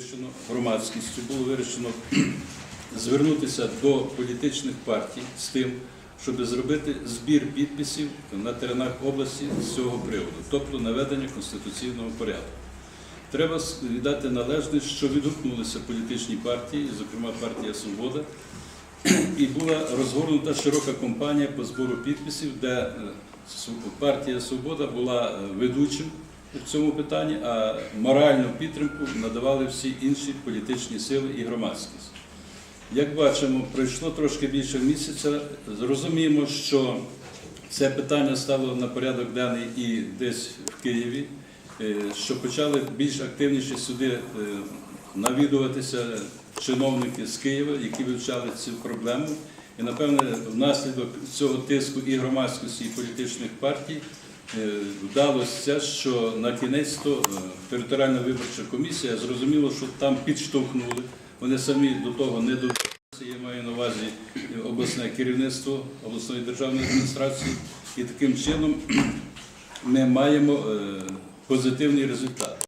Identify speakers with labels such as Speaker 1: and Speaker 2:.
Speaker 1: вирішено громадськістю, було вирішено звернутися до політичних партій з тим, щоб зробити збір підписів на теренах області з цього приводу, тобто наведення конституційного порядку. Треба віддати належне, що відгукнулися політичні партії, зокрема партія Свобода, і була розгорнута широка кампанія по збору підписів, де е, партія Свобода була е, ведучим в цьому питанні, а моральну підтримку надавали всі інші політичні сили і громадськість. Як бачимо, пройшло трошки більше місяця. Зрозуміємо, що це питання стало на порядок денний і десь в Києві, е, що почали більш активніше сюди е, навідуватися чиновники з Києва, які вивчали цю проблему. І, напевне, внаслідок цього тиску і громадськості, і політичних партій вдалося, що на кінець то е, територіальна виборча комісія зрозуміло, що там підштовхнули. Вони самі до того не до я маю на увазі обласне керівництво обласної державної адміністрації, і таким чином ми маємо е, позитивний результат.